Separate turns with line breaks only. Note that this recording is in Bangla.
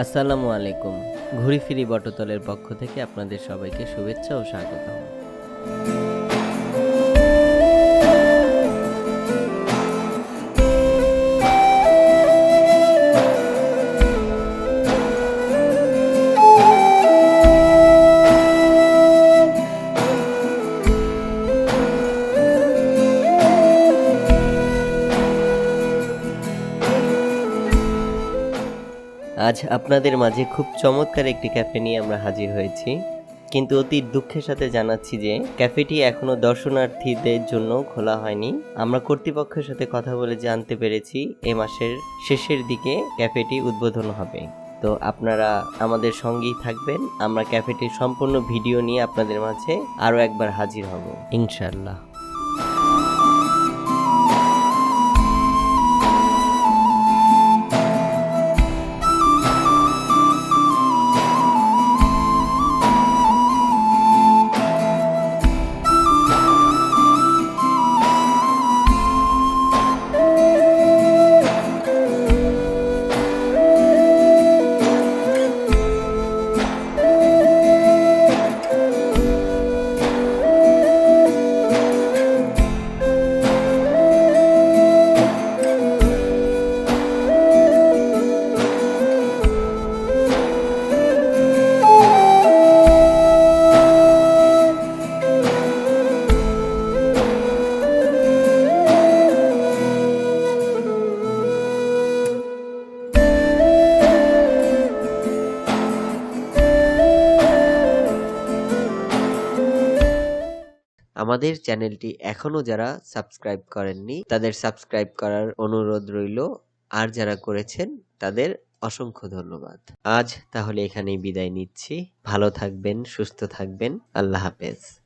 আসসালামু আলাইকুম। ঘুরি ফিরি বটতলের পক্ষ থেকে আপনাদের সবাইকে শুভেচ্ছা ও স্বাগতম। আজ আপনাদের মাঝে খুব চমৎকার একটি ক্যাফে নিয়ে আমরা হাজির হয়েছি। কিন্তু অতি দুঃখের সাথে জানাচ্ছি যে, ক্যাফেটি এখনও দর্শনার্থীদের জন্য খোলা হয়নি। আমরা কর্তৃপক্ষের সাথে কথা বলে জানতে পেরেছি, এ মাসের শেষের দিকে ক্যাফেটি উদ্বোধন হবে। তো আপনারা আমাদের সঙ্গেই থাকবেন। আমরা ক্যাফেটির সম্পূর্ণ ভিডিও নিয়ে আপনাদের মাঝে আরও একবার হাজির হব। ইনশাল্লাহ আমাদের চ্যানেলটি এখনও যারা সাবস্ক্রাইব করেননি, তাদের সাবস্ক্রাইব করার অনুরোধ রইল। আর যারা করেছেন, তাদের অসংখ্য ধন্যবাদ। আজ তাহলে এখানেই বিদায় নিচ্ছি। ভালো থাকবেন, সুস্থ থাকবেন। আল্লাহ হাফেজ।